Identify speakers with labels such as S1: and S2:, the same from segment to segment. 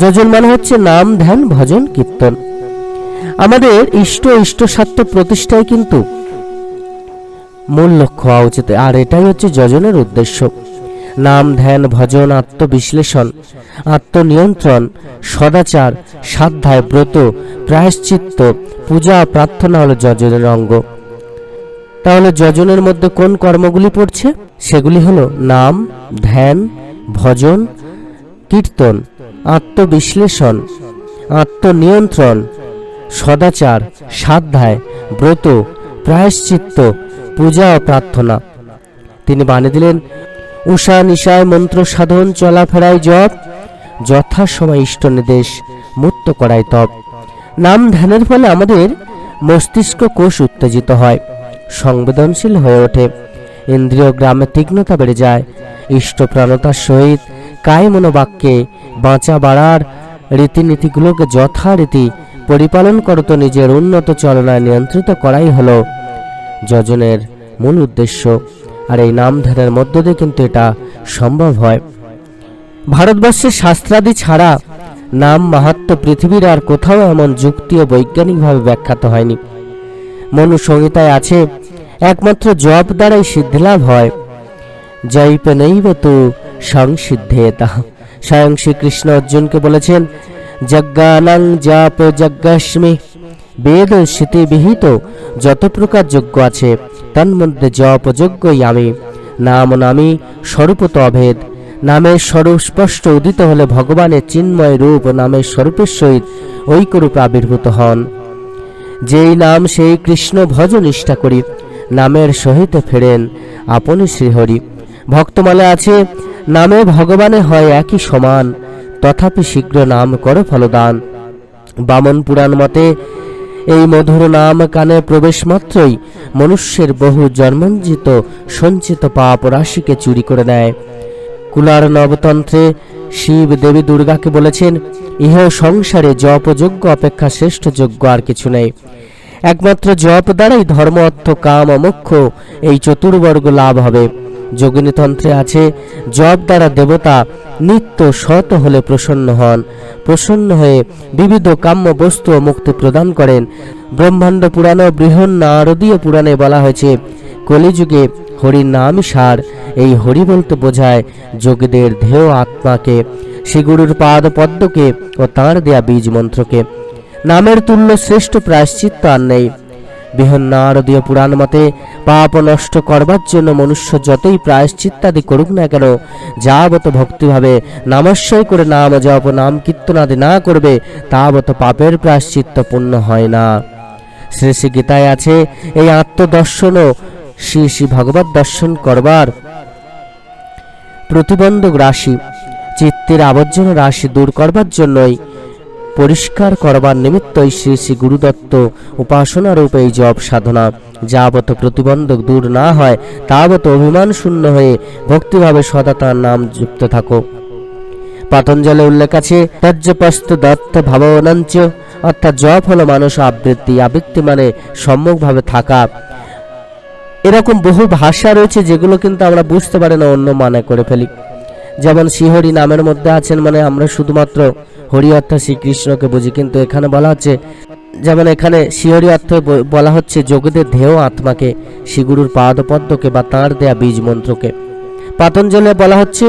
S1: যজন মানে হচ্ছে নাম, ধ্যান, ভজন, কীর্তন। আমাদের ইষ্ট ইষ্ট স্বার্থ প্রতিষ্ঠায় কিন্তু মূল লক্ষ্য হওয়া উচিত। আর এটাই হচ্ছে যজনের উদ্দেশ্য। নাম, ধ্যান, ভজন, আত্মবিশ্লেষণ, আত্মনিয়ন্ত্রণ, সদাচার, সাধ্যায়, ব্রত, প্রায়শ্চিত্ত, পূজা, প্রার্থনা হলো যজনের অঙ্গ। তাহলে যজনের মধ্যে কোন কর্মগুলি পড়ছে? সেগুলি হলো নাম, ধ্যান, ভজন, কীর্তন। আত্মবিশ্লেষণ, আত্মনিয়ন্ত্রণ, সদাচার, সাধ্যায়, ব্রত, প্রায়শ্চিত্ত, পূজা ও প্রার্থনা। তিনি বানিয়ে দিলেন উষা নিশায় মন্ত্র সাধন, চলাফেরায় জপ, যথাসময় ইষ্ট নির্দেশ মুক্ত করায় তপ। নাম ধ্যানের ফলে আমাদের মস্তিষ্ক কোষ উত্তেজিত হয়, সংবেদনশীল হয়ে ওঠে। ইন্দ্রিয় গ্রামে তীক্ষ্ণতা বেড়ে যায় ইষ্টপ্রাণতার সহিত কায় মনোবাক্যে বাঁচা বাড়ার রীতিনীতিগুলোকে যথারীতি পরিপালন করত নিজের উন্নত চলনায় নিয়ন্ত্রিত করাই হলো যজনের মূল উদ্দেশ্য। আর এই নাম ধ্যানের মধ্য দিয়ে কিন্তু এটা সম্ভব হয়। ভারতবর্ষের শাস্ত্রাদি ছাড়া নাম মাহাত্ম পৃথিবীর আর কোথাও এমন যুক্তি ও বৈজ্ঞানিকভাবে ব্যাখ্যাত হয়নি। মনু সংহিতায় আছে, একমাত্র জপ দ্বারাই সিদ্ধিলাভ হয়। জৈপ নৈব তু সংসিদ্ধেতা স্বয়ং শ্রীকৃষ্ণ অর্জুনকে বলেছেন, যজ্ঞানাং জাপ যজ্ঞাস্মি। বেদ স্মৃতি বিহিত যত প্রকার যজ্ঞ আছে তন্মধ্যে জপ যজ্ঞই আমি। নাম নামি স্বরূপত অভেদ। নামের স্বরূপ স্পষ্ট উদিত হলে ভগবানের চিন্ময় রূপ নামের স্বরূপের সহিত ঐক্যরূপে আবির্ভূত হন। যেই নাম সেই কৃষ্ণ ভজ নিষ্ঠা করি, নামের সহিত ফেরেন আপনি শ্রীহরি। ভক্তমালে আছে, নামে ভগবানে হয় একই সমান, তথাপি শীঘ্র নাম করো ফলদান। বামন পুরাণ মতে, এই মধুর নাম কানে প্রবেশ মাত্রই মনুষ্যের বহু জন্মঞ্জিত সঞ্চিত পাপ রাশিকে চুরি করে নেয়। কুলার নবতন্ত্রে শিব দেবী দুর্গাকে বলেছেন, ইহ সংসারে জপযোগ্য অপেক্ষা শ্রেষ্ঠ যোগ্য আর কিছু নেই। একমাত্র জপ দ্বারাই ধর্ম, অর্থ, কাম, মোক্ষ এই চতুর্বর্গ লাভ হবে। যোগিনীতন্ত্রে আছে, জপ দ্বারা দেবতা নিত্য শত হলে প্রসন্ন হন। প্রসন্ন হয়ে বিবিধ কাম্য বস্তু ও মুক্তি প্রদান করেন। ব্রহ্মাণ্ড পুরাণ ও বৃহৎ নারদীয় পুরাণে বলা হয়েছে, কলিযুগে হরির নাম সার। এই হরি বলতে বোঝায় যোগীদের ধেয় আত্মাকে। শ্রীগুরুর পাদ পদ্মকে ও তাঁর দেয়া বীজ মন্ত্রকে। নামের তুল্য শ্রেষ্ঠ প্রায়শ্চিত্ত আর নেই। বৃহন্নারদীয় পুরাণ মতে পাপ নষ্ট করবার জন্য মনুষ্য যতই প্রায়শ্চিত্তাদি করুক না কেন যাবত ভক্তিভাবে নামস্বয় করে নাম জপ, নাম কীর্তনাদি না করবে তাবত পাপের প্রায়শ্চিত্ত পূর্ণ হয় না। শ্রী শ্রী গীতায় আছে, এই আত্মদর্শনও শ্রী শ্রী ভগবত দর্শন করবার প্রতিবন্ধক রাশি, চিত্তের আবর্জনা রাশি দূর করবার জন্যই পরিষ্কার করবার নিমিত্তই শ্রী শ্রী গুরুদত্ত উপাসনা রূপে এই জপ সাধনা। যাবত প্রতিবন্ধক দূর না হয় তাবত অভিমান শূন্য হয়ে ভক্তিভাবে সদা তার নাম যুক্ত থাকো। পাতঞ্জলে উল্লেখ আছে তজ্জপস্ত দত্ত ভাবনাঞ্চ অর্থাৎ জপ হলো মানুষ আবৃত্তি আবৃত্তি মানে সম্মুখভাবে থাকা। এরকম বহু ভাষা রয়েছে যেগুলো কিন্তু আমরা বুঝতে পারি না, অন্য মানে করে ফেলি। যেমন শ্রীহরি নামের মধ্যে আছেন মানে আমরা শুধুমাত্র হরি অর্থাৎ শ্রীকৃষ্ণকে বুঝি, কিন্তু এখানে বলা হচ্ছে, যেমন এখানে শিহরি অর্থ বলা হচ্ছে যোগীদের ধেয় আত্মাকে, শ্রীগুরুর পাদপদ্মকে বা তাঁর দেয়া বীজ মন্ত্রকে পাতঞ্জলে বলা হচ্ছে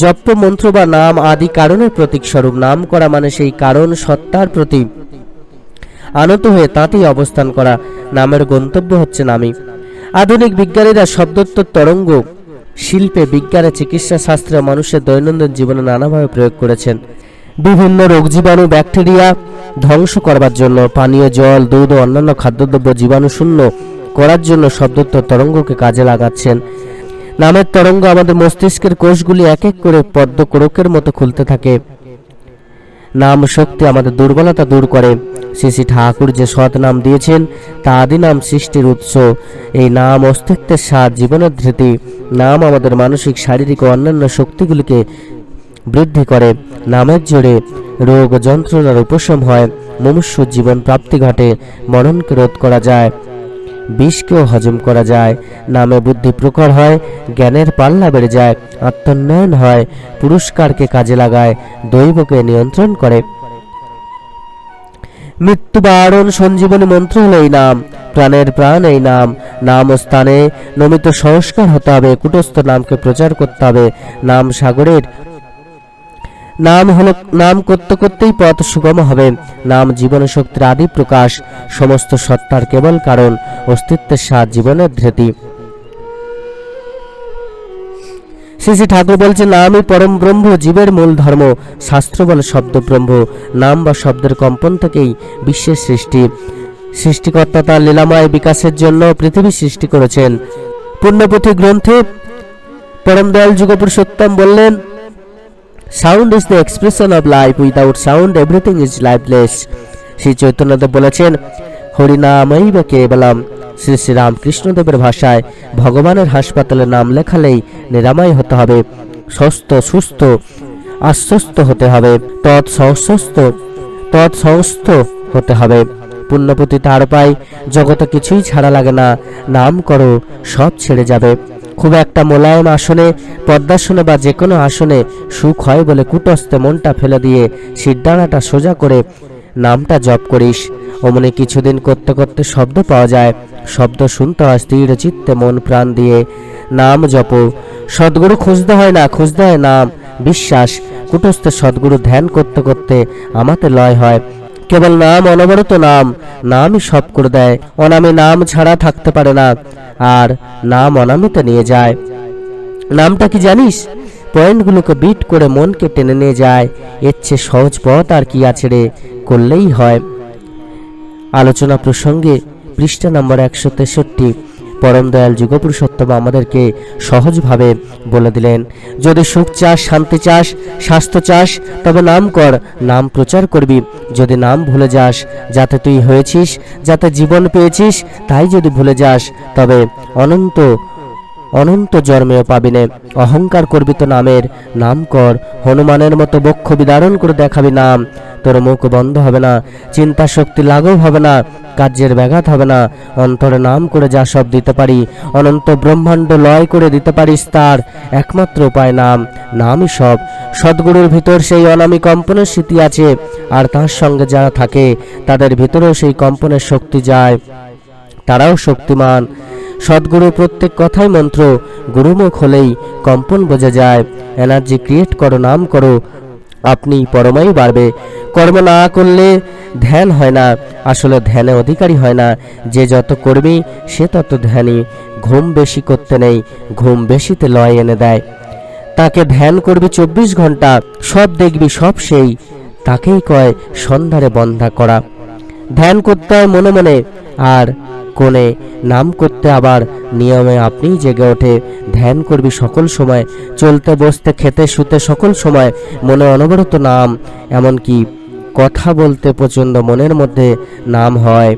S1: জপ্য মন্ত্র বা নাম আদি কারণের প্রতীক স্বরূপ, নাম করা মানে সেই কারণ সত্তার প্রতি আনত হয়ে তাঁতেই অবস্থান করা, নামের গন্তব্য হচ্ছে নামই। আধুনিক বিজ্ঞানীরা শব্দোত্তর তরঙ্গ শিল্পে, বিজ্ঞানে, চিকিৎসা শাস্ত্রে মানুষের দৈনন্দিন জীবনে নানাভাবে প্রয়োগ করেছেন। বিভিন্ন রোগ জীবাণু, ব্যাকটেরিয়া ধ্বংস করবার জন্য পানীয় জল, দুধ ও অন্যান্য খাদ্যদ্রব্য জীবাণু শূন্য করার জন্য শব্দোত্তর তরঙ্গকে কাজে লাগাচ্ছেন। নামের তরঙ্গ আমাদের মস্তিষ্কের কোষগুলি এক এক করে পদ্ম কোরকের মতো খুলতে থাকে। নাম শক্তি আমাদের দুর্বলতা দূর করে। শ্রী শ্রী ঠাকুর যে সৎ নাম দিয়েছেন তা আদি নাম সৃষ্টির উৎস। এই নাম অস্তিত্বের স্বাদ, জীবনের ধৃতি, নাম আমাদের মানসিক, শারীরিক ও অন্যান্য শক্তিগুলিকে বৃদ্ধি করে। নামের জোরে রোগ যন্ত্রণার উপশম হয়। মনুষ্য জীবন প্রাপ্তি ঘটে মরণকে রোধ করা যায়। বিষকেও হজম করা যায়। নামে বুদ্ধি প্রখর হয়, জ্ঞানের পাল্লা বেড়ে যায়, আত্মোন্নয়ন হয়, পুরস্কারকে কাজে লাগায়, দৈবকে নিয়ন্ত্রণ করে। মৃত্যু বারণ সঞ্জীবনী মন্ত্র হলো এই নাম, প্রাণের প্রাণ এই নাম নাম স্থানে নমিত সংস্কার হতে হবে, কুটস্থ নামকে প্রচার করতে হবে, নাম সাগরের নাম হলো, নাম করতে করতেই পথ সুগম হবে। নাম জীবন শক্তির আদি প্রকাশ। সমস্ত সত্তার কেবল কারণ, অস্তিত্বের সাথ জীবনের ধৃতি। শ্রী শ্রী ঠাকুর বলছে নামই পরম ব্রহ্ম, জীবের মূল ধর্ম। শাস্ত্র বলে শব্দ ব্রহ্ম। নাম বা শব্দের কম্পন থেকেই বিশ্বের সৃষ্টি। সৃষ্টিকর্তা তার লীলাময় বিকাশের জন্য পৃথিবী সৃষ্টি করেছেন। পুণ্যপুথি গ্রন্থে পরম দয়াল যুগপুরুষোত্তম বললেন sound is the expression of life without sound everything is lifeless Shri Chaitanyadev বলেছেন, হরিনামই বা কেবলম? শ্রী শ্রী রামকৃষ্ণদেবের ভাষায় ভগবানের হাসপাতালে নাম লেখালেই নিরাময় হতে হবে। সুস্থ সুস্থ, আশ্বস্ত হতে হবে। তৎ সংস্থ তৎ সংস্থ হতে হবে। পুণ্যপতি তার পায়, জগতে কিছুই ছাড়া লাগে না। নাম করো, সব ছেড়ে যাবে। খুব একটা মোলায়েম আসনে, পদ্মাসনে বা যে কোনো আসনে সুখ হয় বলে কুটস্থে মনটা ফেলে দিয়ে সিদ্ধানাটা সোজা করে নামটা জপ করিস। অমনি কিছুদিন করতে করতে শব্দ পাওয়া যায়। শব্দ শুনতে হয় স্থির চিত্তে মন প্রাণ দিয়ে। নাম জপ। সদ্গুরু খুঁজতে হয় না, খুঁজতে হয় নাম। বিশ্বাস। কুটস্থ সদ্গুরু ধ্যান করতে করতে আমাতে লয় হয়। কেবল নাম, অনবরত নাম, নামই সব করে দেয়। অনামে নাম ছাড়া থাকতে পারে না, আর নাম অনামিতে নিয়ে যায়। নামটা কি জানিস? পয়েন্টগুলোকে বিট করে মনকে টেনে নিয়ে যায়। এর চেয়ে সহজ পথ আর কি আছে রে? করলেই হয়। আলোচনা প্রসঙ্গে পৃষ্ঠা নম্বর একশো তেষট্টি। পরম দয়াল যুগপুরুষোত্তম আমাদেরকে সহজভাবে বলে দিলেন, যদি সুখ চাস, শান্তি চাস, স্বাস্থ্য চাস, তবে নাম কর, নাম প্রচার করবি। যদি নাম ভুলে যাস, যাতে তুই হয়েছিস, যাতে জীবন পেয়েছিস, তাই যদি ভুলে যাস, তবে অনন্ত অনন্ত জন্মেও পাবিনে। অহংকার করবি তো নামের নাম কর হনুমানের মতো বক্ষ বিদারণ করে দেখাবি নাম। তোর মুখ বন্ধ হবে না চিন্তা শক্তি লাঘব হবে না, কার্যের ব্যাঘাত হবে না। অন্তরে নাম করে যা সব দিতে পারি, অনন্ত ব্রহ্মাণ্ড লয় করে দিতে পারিস তার একমাত্র উপায় নাম। নামই সব। সদ্গুরুর ভিতর সেই অনামী কম্পনের স্মৃতি আছে, আর তার সঙ্গে যারা থাকে, তাদের ভিতরেও সেই কম্পনের শক্তি যায়। তারাও শক্তিমান। সদ্গুরু প্রত্যেক কথাই মন্ত্র, গুরুমুখ হলেই কম্পন বোঝা যায়। এনার্জি ক্রিয়েট করো, নাম করো, আপনি পরমাই বাড়বে। কর্ম না করলে ধ্যান হয় না, আসলে ধ্যানে অধিকারী হয় না। যে যত কর্মী, সে তত ধ্যানী। ঘুম বেশি করতে নেই, ঘুম বেশিতে লয় এনে দেয়। তাকে ধ্যান করবি চব্বিশ ঘণ্টা, সব দেখবি সব সেই। তাকেই কয় সন্ধ্যারে বন্ধা করা। ধ্যান করতে হয় মনে মনে, আর কোণে নাম করতে আবার নিয়মে আপনিই জেগে ওঠে। ধ্যান করবি সকল সময়, চলতে বসতে খেতে শুতে সকল সময়, মনে অনবরত নাম, এমনকি কথা বলতে প্রচণ্ড মনের মধ্যে নাম হয়।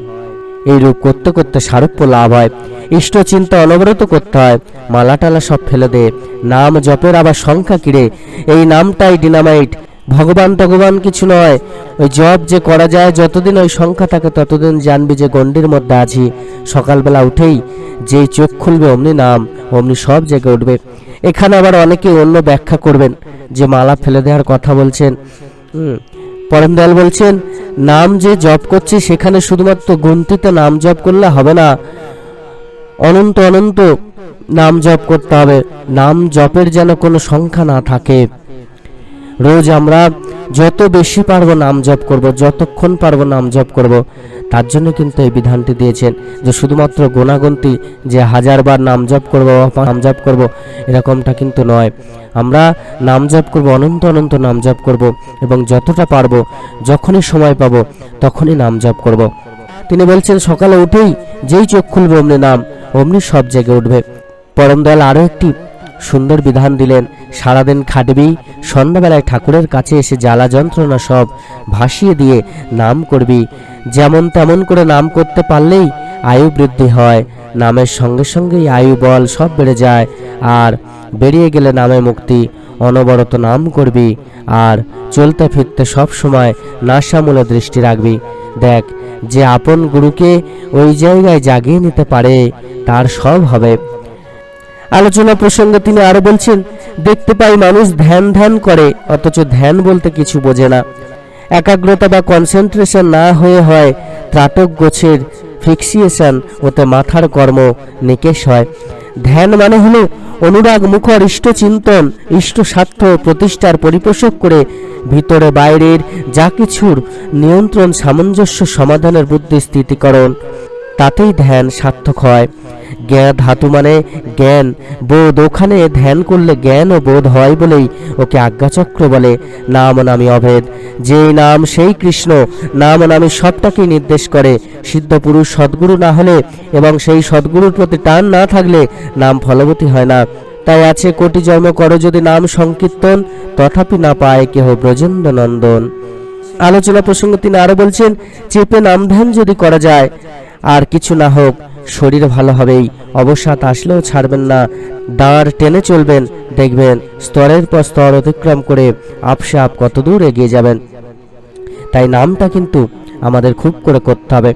S1: এই রূপ করতে করতে সারূপ্য লাভ হয়। ইষ্ট চিন্তা অনবরত করতে হয়। মালা টালা সব ফেলে দে। নাম জপের আবার সংখ্যা কিরে। এই নামটাই ডিনামাইট ভগবান টগবান কিছু নয়। ওই জব যে করা যায়, যতদিন ওই সংখ্যা থাকে, ততদিন জানবি যে গণ্ডির মধ্যে আছি। সকালবেলা উঠেই যেই চোখ খুলবে, অমনি নাম, অমনি সব জেগে উঠবে। এখানে আবার অনেকে অন্য ব্যাখ্যা করবেন, যে মালা ফেলে দেওয়ার কথা বলছেন। পরম দয়াল বলছেন, নাম যে জপ করছি, সেখানে শুধুমাত্র গুনতিতে নাম জপ করলে হবে না। অনন্ত অনন্ত নাম জপ করতে হবে। নাম জপের যেন কোনো সংখ্যা না থাকে। রোজ আমরা যত বেশি পারব নাম জপ করব, যতক্ষণ পারব নাম জপ করব, তার জন্য কিন্তু এই বিধানটি দিয়েছেন যে শুধুমাত্র গোনাগন্তি যে হাজারবার নাম জপ করব নাম জপ করব, এরকমটা কিন্তু নয়। আমরা নাম জপ করব, অনন্ত অনন্ত নাম জপ করব এবং যতটা পারব, যখনই সময় পাবো, তখনই নাম জপ করব। তিনি বলছেন, সকালে উঠেই যেই চোখ খুলবে, অমনি নাম, অমনি সব জেগে উঠবে। পরম দয়াল আরও একটি সুন্দর বিধান দিলেন। সারাদিন খাটবি, সন্ধ্যাবেলায় ঠাকুরের কাছে এসে জ্বালা যন্ত্রণা সব ভাসিয়ে দিয়ে নাম করবি। যেমন তেমন করে নাম করতে পারলেই আয়ু বৃদ্ধি হয়। নামের সঙ্গে সঙ্গেই আয়ু বল সব বেড়ে যায়। আর বেরিয়ে গেলে নামে মুক্তি, অনবরত নাম করবি। আর চলতে ফিরতে সব সময় নাশামূলে দৃষ্টি রাখবি। দেখ, যে আপন গুরুকে ওই জায়গায় জাগিয়ে নিতে পারে, তার সব হবে। আলোচনা প্রসঙ্গে তিনি আরও বলছেন, দেখতে পাই মানুষ ধ্যান ধ্যান করে, অথচ ধ্যান বলতে কিছু বোঝে না। একাগ্রতা বা কনসেন্ট্রেশন না হয়ে হয়, ত্রাটক গোছের ফিক্সিয়েশন ওতে মাথার কর্ম নিকেশ হয়। ধ্যান মানে হলো অনুরাগ, মুখর ইষ্ট চিন্তন ইষ্ট স্বার্থ প্রতিষ্ঠার পরিপোষক করে ভিতরে বাইরের যা কিছুর নিয়ন্ত্রণ সামঞ্জস্য সমাধানের বুদ্ধি স্থিতিকরণ। তাতেই ধ্যান সার্থক হয়। জ্ঞান ধাতু মানে জ্ঞান। বোধ, ওখানে ধ্যান করলে জ্ঞান ও বোধ হয় বলেই ওকে আজ্ঞাচক্র বলে। নাম নামি অভেদ। যেই নাম সেই কৃষ্ণ। নাম নামি সবটাকেই নির্দেশ করে। সিদ্ধ পুরুষ সদ্গুরু না হলে এবং সেই সদ্গুরুর প্রতি টান না থাকলে নাম ফলবতী হয় না। তাই আছে কোটি জন্ম করো যদি নাম সংকীর্তন, তথাপি না পায় কেহ ব্রজেন্দ্র নন্দন আলোচনা প্রসঙ্গে তিনি আরও বলছেন, চেপে নাম ধ্যান যদি করা যায়, আর কিছু না হোক। শরীর ভালো হবেই। অবসাদ আসলেও ছাড়বেন না। দাঁড় টেনে চলবেন, দেখবেন স্তরের পর স্তর অতিক্রম করে আপসে আপ কত দূর এগিয়ে যাবেন। তাই নামটা কিন্তু আমাদের খুব করে করতে হবে।